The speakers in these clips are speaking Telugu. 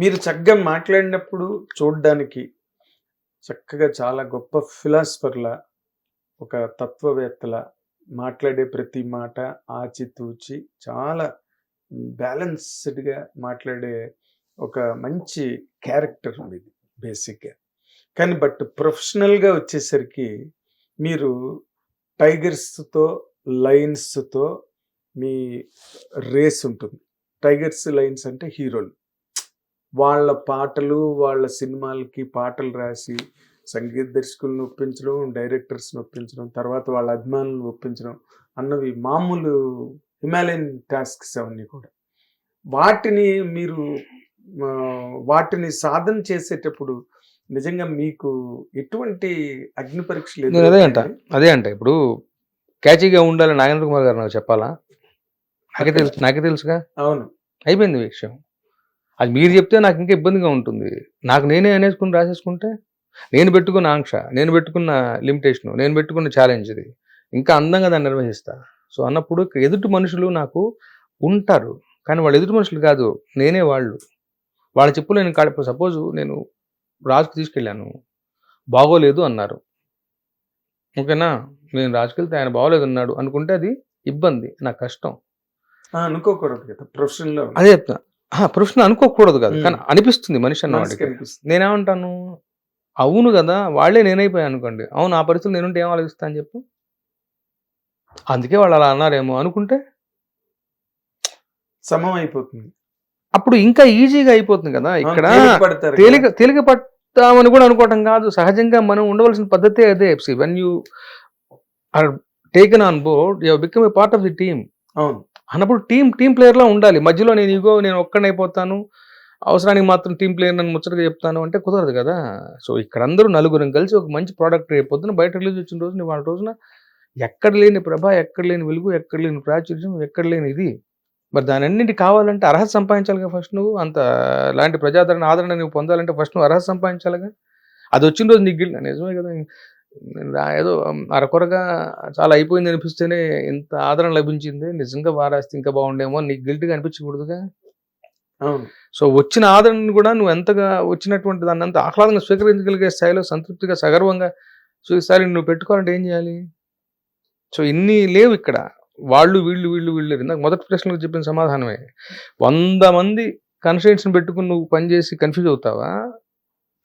మీరు చక్కగా మాట్లాడినప్పుడు చూడడానికి చక్కగా చాలా గొప్ప ఫిలాసఫర్ల ఒక తత్వవేత్తల మాట్లాడే ప్రతి మాట ఆచితూచి చాలా బ్యాలెన్స్డ్గా మాట్లాడే ఒక మంచి క్యారెక్టర్ ఇది బేసిక్గా. కానీ బట్ ప్రొఫెషనల్గా వచ్చేసరికి మీరు టైగర్స్తో లయన్స్తో మీ రేస్ ఉంటుంది. టైగర్స్ లయన్స్ అంటే హీరోలు. వాళ్ళ పాటలు వాళ్ళ సినిమాలకి పాటలు రాసి సంగీత దర్శకులను ఒప్పించడం డైరెక్టర్స్ని ఒప్పించడం తర్వాత వాళ్ళ అభిమానులను ఒప్పించడం అన్నవి మామూలు హిమాలయన్ టాస్క్స్ అవన్నీ కూడా. వాటిని మీరు వాటిని సాధన చేసేటప్పుడు నిజంగా మీకు ఎటువంటి అగ్ని పరీక్షలు నేను అదే అంట? అదే అంట ఇప్పుడు క్యాచీగా ఉండాలి నాగేంద్ర కుమార్ గారు నాకు చెప్పాలా? నాకే తెలుసు నాకే తెలుసుగా? అవును. అయిపోయింది విషయం. అది మీరు చెప్తే నాకు ఇంకా ఇబ్బందిగా ఉంటుంది. నాకు నేనే అనేసుకుని రాసేసుకుంటే నేను పెట్టుకున్న ఆంక్ష నేను పెట్టుకున్న లిమిటేషన్ నేను పెట్టుకున్న ఛాలెంజ్ ఇది. ఇంకా అందంగా దాన్ని నిర్వహిస్తా. సో అన్నప్పుడు ఎదుటి మనుషులు నాకు ఉంటారు. కానీ వాళ్ళు ఎదుటి మనుషులు కాదు నేనే వాళ్ళు. వాళ్ళ చెప్పులు నేను కాడ సపోజ్ నేను రాజుకు తీసుకెళ్ళాను. బాగోలేదు అన్నారు. ఓకేనా? నేను రాజుకెళ్తే ఆయన బాగోలేదు అన్నాడు అనుకుంటే అది ఇబ్బంది నా కష్టం. అనుకోకూడదు కదా ప్రొఫెషన్లో. అదే చెప్తున్నా. ఆ, ప్రశ్న అనుకోకూడదు కదా. మ్మ్. కానీ అనిపిస్తుంది మనిషి అన్న మనసుకి వాడికి. అనిపిస్తుంది. నేనేమంటాను? అవును కదా వాళ్ళే నేనైపోయాను అనుకోండి. అవును ఆ పరిస్థితులు నేనుంటే ఏం ఆలోచిస్తా అని చెప్పు. అందుకే వాళ్ళు అలా అన్నారేమో అనుకుంటే సమం అయిపోతుంది. అప్పుడు ఇంకా ఈజీగా అయిపోతుంది కదా. ఇక్కడ తేలిక పడతారు కదా. తేలిక తేలిక పడతామని కూడా అనుకోవటం కాదు. సహజంగా మనం ఉండవలసిన పద్ధతే అదే when you are taken on board you become a part of the team అవును. అన్నప్పుడు టీం టీం ప్లేయర్లో ఉండాలి. మధ్యలో నేను ఇగో నేను ఒక్కడైపోతాను అవసరానికి మాత్రం టీం ప్లేయర్ నన్ను ముచ్చటగా చెప్తాను అంటే కుదరదు కదా. సో ఇక్కడ అందరూ నలుగురం కలిసి ఒక మంచి ప్రోడక్ట్ రేపు పొద్దున బయట రిలీజ్ వచ్చిన రోజున వాళ్ళ రోజున ఎక్కడ లేని ప్రభ ఎక్కడ లేని వెలుగు ఎక్కడ లేని ప్రాచుర్యం ఎక్కడ లేని ఇది. మరి దాని అన్నింటి కావాలంటే అర్హత సంపాదించాలిగా ఫస్ట్ నువ్వు? అంత లాంటి ప్రజాదరణ ఆదరణ నువ్వు పొందాలంటే ఫస్ట్ నువ్వు అర్హత సంపాదించాలిగా? అది వచ్చిన రోజు నీకు గిల్ నిజమే కదా. ఏదో అరకొరగా చాలా అయిపోయింది అనిపిస్తేనే ఇంత ఆదరణ లభించింది. నిజంగా వారాస్తే ఇంకా బాగుండేమో. నీకు గిల్ట్గా అనిపించకూడదుగా? సో వచ్చిన ఆదరణను కూడా నువ్వు ఎంతగా వచ్చినటువంటి దాన్ని అంత ఆహ్లాదంగా స్వీకరించగలిగే స్థాయిలో సంతృప్తిగా సగర్వంగా సో ఈసారి నువ్వు పెట్టుకోవాలంటే ఏం చేయాలి? సో ఇన్ని లేవు ఇక్కడ. వాళ్ళు వీళ్ళు వీళ్ళు వీళ్ళు. ఇందాక మొదటి ప్రశ్నకు చెప్పిన సమాధానమే. వంద మంది కన్స్టెంట్స్ని పెట్టుకుని నువ్వు పనిచేసి కన్ఫ్యూజ్ అవుతావా?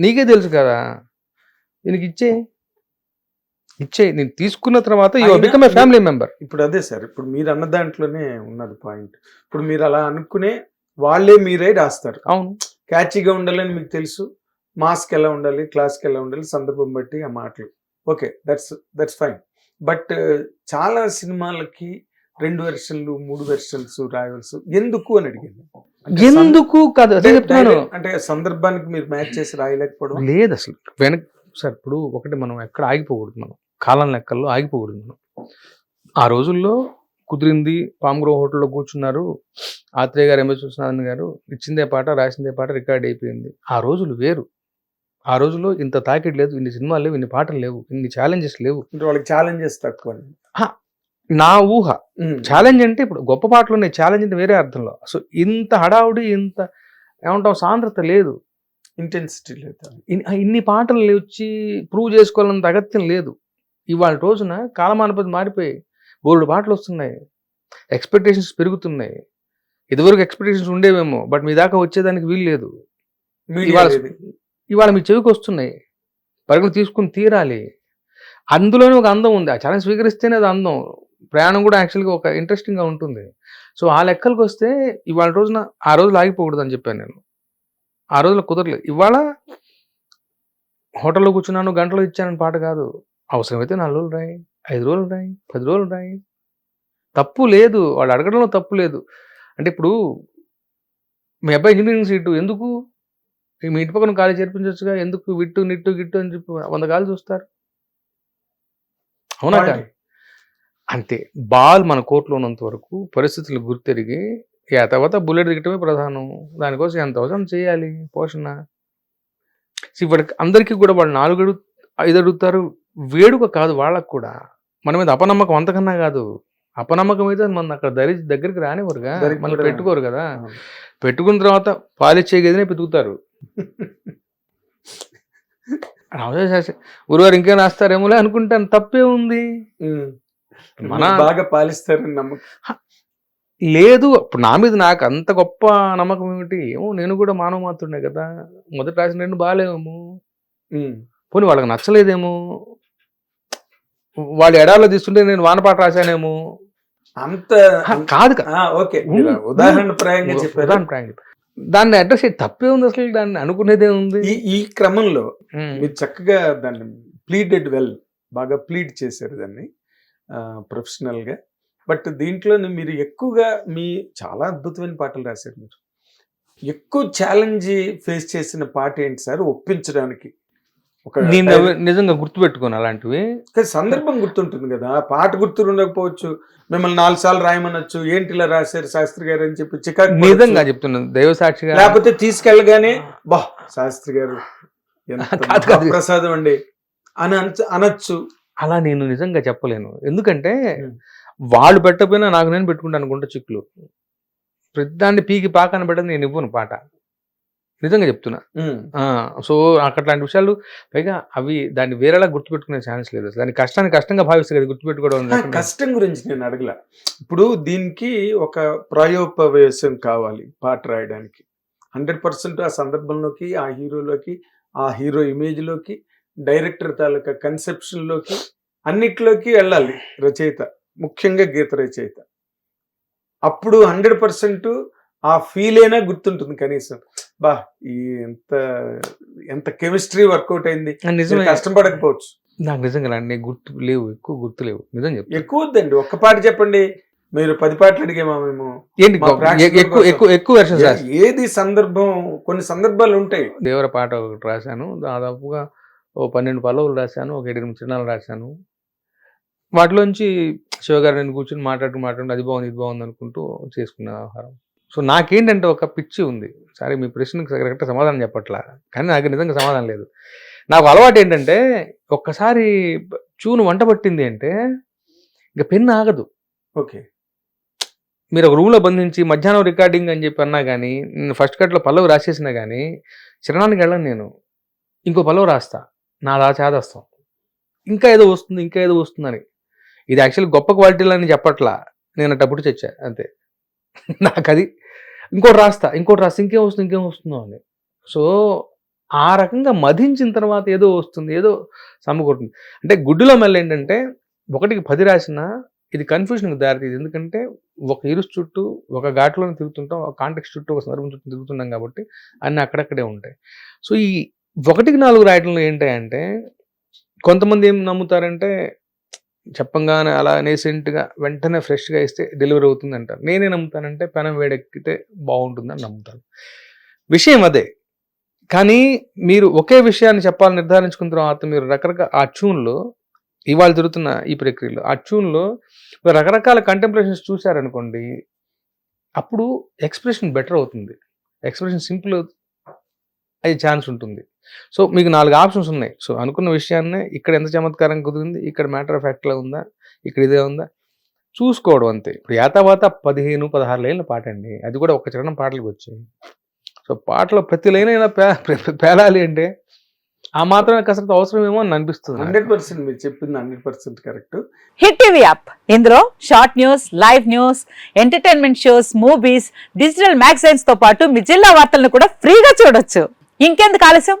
నీకే తెలుసు కదా? దీనికి ఇచ్చే ఇచ్చే నేను తీసుకున్న తర్వాత you become a family member ఇప్పుడు అదే సార్ ఇప్పుడు మీరు అన్న దాంట్లోనే ఉన్నది పాయింట్ ఇప్పుడు మీరు అలా అనుకునే వాళ్ళే మీరే రాస్తారు. అవును. క్యాచీగా ఉండాలని మీకు తెలుసు. మాస్క్ ఎలా ఉండాలి క్లాస్కి ఎలా ఉండాలి సందర్భం బట్టి ఆ మాటలు. Okay that's that's fine but చాలా సినిమాలకి రెండు వెర్షన్లు మూడు వెర్షన్స్ రాయవలసి ఎందుకు అని అడిగింది. ఎందుకు కాదు అదే చెప్తున్నాను. అంటే సందర్భానికి మీరు మ్యాచ్ చేసి రాయలేకపోవడం? లేదు అసలు. వెనక్ సార్ ఇప్పుడు ఒకటి మనం ఎక్కడ ఆగిపోకూడదు మనం. కాలం లెక్కల్లో ఆగిపోకూడదు మనం. ఆ రోజుల్లో కుదిరింది పామ్గ్రో హోటల్లో కూర్చున్నారు. ఆత్రేయ గారు ఎంఎస్ విశ్వనాథన్ గారు ఇచ్చిందే పాట రాసిందే పాట రికార్డ్ అయిపోయింది. ఆ రోజులు వేరు. ఆ రోజుల్లో ఇంత తాకిడి లేదు. ఇన్ని సినిమాలు లేవు ఇన్ని పాటలు లేవు ఇన్ని ఛాలెంజెస్ లేవు. వాళ్ళకి ఛాలెంజెస్ తక్కువ. నా ఊహ. ఛాలెంజ్ అంటే ఇప్పుడు గొప్ప పాటలు ఉన్నాయి. ఛాలెంజ్ అంటే వేరే అర్థంలో. సో ఇంత హడావుడి ఇంత ఏమంటాం సాంద్రత లేదు. ఇంటెన్సిటీ లేదు. ఇన్- ఇన్ని పాటలు వచ్చి ప్రూవ్ చేసుకోవాలన్నంత అగత్యం లేదు. ఇవాళ రోజున కాలమానపతి మారిపోయి బోల్డ్ పాటలు వస్తున్నాయి. ఎక్స్పెక్టేషన్స్ పెరుగుతున్నాయి. ఇదివరకు ఎక్స్పెక్టేషన్స్ ఉండేవేమో బట్ మీ దాకా వచ్చేదానికి వీలు లేదు. ఇవాళ మీ చెవికి వస్తున్నాయి. పరుగులు తీసుకుని తీరాలి. అందులోనే ఒక అందం ఉంది. ఆ ఛాలెంజ్ స్వీకరిస్తేనే అది అందం. ప్రయాణం కూడా యాక్చువల్గా ఒక ఇంట్రెస్టింగ్గా ఉంటుంది. సో ఆ లెక్కలకు వస్తే ఇవాళ రోజున ఆ రోజులు ఆగిపోకూడదు అని చెప్పాను నేను. ఆ రోజులో కుదరలేదు. ఇవాళ హోటల్లో కూర్చున్నాను గంటలో ఇచ్చానని పాట కాదు. అవసరమైతే నాలుగు రోజులు రాయి ఐదు రోజులు రాయి పది రోజులు రాయి. తప్పు లేదు వాళ్ళు అడగడంలో తప్పు లేదు. అంటే ఇప్పుడు మీ అబ్బాయి ఇంజనీరింగ్ సీటు ఎందుకు? మీ ఇంటి పక్కన ఖాళీ చేర్పించవచ్చుగా ఎందుకు విట్టు నిట్టు గిట్టు అని చెప్పి వంద గాలి చూస్తారు. అవునా కాదు? అంతే. బాల్ మన కోర్టులో ఉన్నంత వరకు పరిస్థితులు గుర్తెరిగి ఆ తర్వాత బుల్లెట్ దిగటమే ప్రధానం. దానికోసం ఎంత అవసరం చేయాలి? పోషణ. వాడికి అందరికీ కూడా వాళ్ళు నాలుగు అడుగు ఐదు అడుగుతారు. వేడుక కాదు వాళ్ళకు కూడా. మన మీద అపనమ్మకం అంతకన్నా కాదు. అపనమ్మకం అయితే మన అక్కడ దరి దగ్గరికి రానివ్వరుగా కూడా పెట్టుకోరు కదా. పెట్టుకున్న తర్వాత పాలిచ్చే గదినే పెతుకుతారు. గురువారు ఇంకేం రాస్తారేమోలే అనుకుంటాను. తప్పే ఉంది. మన బాగా పాలిస్తారని నమ్మకం. లేదు. ఇప్పుడు నా మీద నాకు అంత గొప్ప నమ్మకం ఏమిటి? ఏమో నేను కూడా మానవ మాత్రుడే కదా. మొదటి రాసిన రెండు బాగాలేమో. పోనీ వాళ్ళకి నచ్చలేదేమో? వాళ్ళు ఎడాలో తీసుకుంటే నేను వానపాట రాశానేమో. అంత కాదు ఓకే. ఉదాహరణ ప్రాయంగా చెప్పారు. ఉదాహరణ ప్రాయం. దాన్ని అడ్రస్ తప్పే ఉంది అసలు దాన్ని అనుకునేదే ఉంది. ఈ క్రమంలో. మీరు చక్కగా దాన్ని ప్లీడెడ్ వెల్ బాగా ప్లీడ్ చేశారు దాన్ని ప్రొఫెషనల్గా బట్ దీంట్లో మీరు ఎక్కువగా మీ చాలా అద్భుతమైన పాటలు రాశారు మీరు. ఎక్కువ ఛాలెంజ్ ఫేస్ చేసిన పాట ఏంటి సార్? ఒప్పించడానికి. నేను నిజంగా గుర్తుపెట్టుకోను అలాంటివి సందర్భం గుర్తుంటుంది కదా పాట గుర్తు ఉండకపోవచ్చు మిమ్మల్ని నాలుగు సార్లు రాయమనొచ్చు ఏంటి ఇలా రాశారు శాస్త్రి గారు అని చెప్పి చికాకు. నిజంగా చెప్తున్నాను దైవ సాక్షిగా లేకపోతే తీసుకెళ్ళగానే బా శాస్త్రి గారు. ప్రసాదం అండి అని అనొచ్చు- అనొచ్చు అలా నేను నిజంగా చెప్పలేను ఎందుకంటే. వాళ్ళు పెట్టకపోయినా నాకు నేను పెట్టుకుంటాను అనుకుంటా చిక్కులు ప్రతిదాన్ని పీకి పాకాన పెట్టదు నేను ఇవ్వను పాట నిజంగా చెప్తున్నా. సో నాకు అట్లాంటి విషయాలు పైగా అవి దాన్ని వేరేలా గుర్తుపెట్టుకునే ఛాన్స్ లేదు. దాని కష్టాన్ని కష్టంగా భావిస్తే కదా గుర్తుపెట్టుకోవడం. కష్టం గురించి నేను అడగల. ఇప్పుడు దీనికి ఒక ప్రాయోపవేశం కావాలి పాట రాయడానికి. హండ్రెడ్ పర్సెంట్ ఆ సందర్భంలోకి ఆ హీరోలోకి ఆ హీరో ఇమేజ్లోకి డైరెక్టర్ తాలూకా కన్సెప్షన్లోకి అన్నిట్లోకి వెళ్ళాలి రచయిత ముఖ్యంగా గీత రచయిత. అప్పుడు హండ్రెడ్ పర్సెంట్ ఆ ఫీల్ అయినా గుర్తుంటుంది కనీసం. బా ఈ ఎంత ఎంత కెమిస్ట్రీ వర్కౌట్ అయింది. నిజమే మీరు కష్టపడకపోవచ్చు. నాకు నిజంగా గుర్తు లేవు ఎక్కువ గుర్తు లేవు. నిజం చెప్తా. ఎక్కువ వద్దండి ఒక్క పాట చెప్పండి. మీరు పది పాటలు అడిగామా మేము. ఎక్కువ. ఎక్కువ ఎక్కువ ఏది సందర్భం కొన్ని సందర్భాలు ఉంటాయి. దేవర పాట ఒకటి రాశాను. దాదాపుగా ఓ పన్నెండు పల్లవులు రాశాను ఒక ఎనిమిది చిన్నాలు రాశాను. వాటిలోంచి శివగారు నేను కూర్చొని మాట్లాడుతూ మాట్లాడుతూ అది బాగుంది ఇది బాగుంది అనుకుంటూ చేసుకున్న వ్యవహారం సో నాకేంటంటే ఒక పిచ్చి ఉంది. సరే మీ ప్రశ్నకు కరెక్ట్ సమాధానం చెప్పట్లా. కానీ నాకు నిజంగా సమాధానం లేదు. నాకు అలవాటు ఏంటంటే ఒక్కసారి చూను వంట పట్టింది అంటే ఇక పెన్ను ఆగదు. ఓకే. మీరు ఒక రూమ్లో బంధించి మధ్యాహ్నం రికార్డింగ్ అని చెప్పి అన్నా కానీ నేను ఫస్ట్ కట్లో పల్లవి రాసేసినా కానీ చిరణానికి వెళ్ళను నేను. ఇంకో పల్లవి రాస్తా. నా దా చేదస్తాం. ఇంకా ఏదో వస్తుంది ఇంకా ఏదో వస్తుందని. ఇది యాక్చువల్ గొప్ప క్వాలిటీలు అని చెప్పట్లా. నేను అట్టప్పుడు చచ్చా అంతే. నాకు అది ఇంకోటి రాస్తా ఇంకోటి రాస్తా ఇంకేం వస్తుంది ఇంకేం వస్తుందో అని. సో ఆ రకంగా మధించిన తర్వాత ఏదో వస్తుంది ఏదో సమకూరుతుంది అంటే గుడ్డులో మళ్ళీ ఏంటంటే ఒకటికి పది రాసినా ఇది కన్ఫ్యూషన్కి దారితీది ఎందుకంటే ఒక ఇరుసు చుట్టూ ఒక ఘాట్లోనే తిరుగుతుంటాం ఒక కాంటెక్స్ చుట్టూ ఒక సందర్భం చుట్టూ తిరుగుతున్నాం కాబట్టి అన్నీ అక్కడక్కడే ఉంటాయి. సో ఈ ఒకటికి నాలుగు రాయటంలో ఏంటంటే కొంతమంది ఏం నమ్ముతారంటే చెప్పంగానే అలా నేసెంట్గా వెంటనే ఫ్రెష్గా ఇస్తే డెలివరీ అవుతుంది అంటారు నేనే నమ్ముతానంటే పెనం వేడెక్కితే బాగుంటుందని నమ్ముతాను విషయం అదే. కానీ మీరు ఒకే విషయాన్ని చెప్పాలని నిర్ధారించుకున్న తర్వాత మీరు రకరకాల ఆ ట్యూన్లో ఇవాళ జరుగుతున్న ఈ ప్రక్రియలో ఆ ట్యూన్లో రకరకాల కంటెంప్లేషన్స్ చూశారనుకోండి అప్పుడు ఎక్స్ప్రెషన్ బెటర్ అవుతుంది. ఎక్స్ప్రెషన్ సింపుల్ అయ్యే ఛాన్స్ ఉంటుంది. సో మీకు నాలుగు ఆప్షన్స్ ఉన్నాయి. సో అనుకున్న విషయాన్నే ఇక్కడ ఎంత చమత్కారం కుదిరింది ఇక్కడ మ్యాటర్ ఆఫ్ ఫ్యాక్ట్లో ఉందా ఇక్కడ ఇదే ఉందా? చూసుకోవడం అంతే. ఇప్పుడు యాతావాత పదిహేను పదహారు లైన్ల పాట అండి. అది కూడా ఒక చరణం పాటలకు వచ్చాయి. సో పాటలో ప్రతి లైన్ అయినా పేలాలి అంటే ఆ మాత్రమే కసరత్తు అవసరమేమో అని అనిపిస్తుంది. హండ్రెడ్ పర్సెంట్ మీరు చెప్పింది hundred percent correct. Hit TV app. ఇందులో short news live news entertainment shows movies digital మ్యాగజైన్స్తో పాటు మీ జిల్లా వార్తలను కూడా ఫ్రీగా చూడొచ్చు. ఇంకెందుకు ఆలస్యం?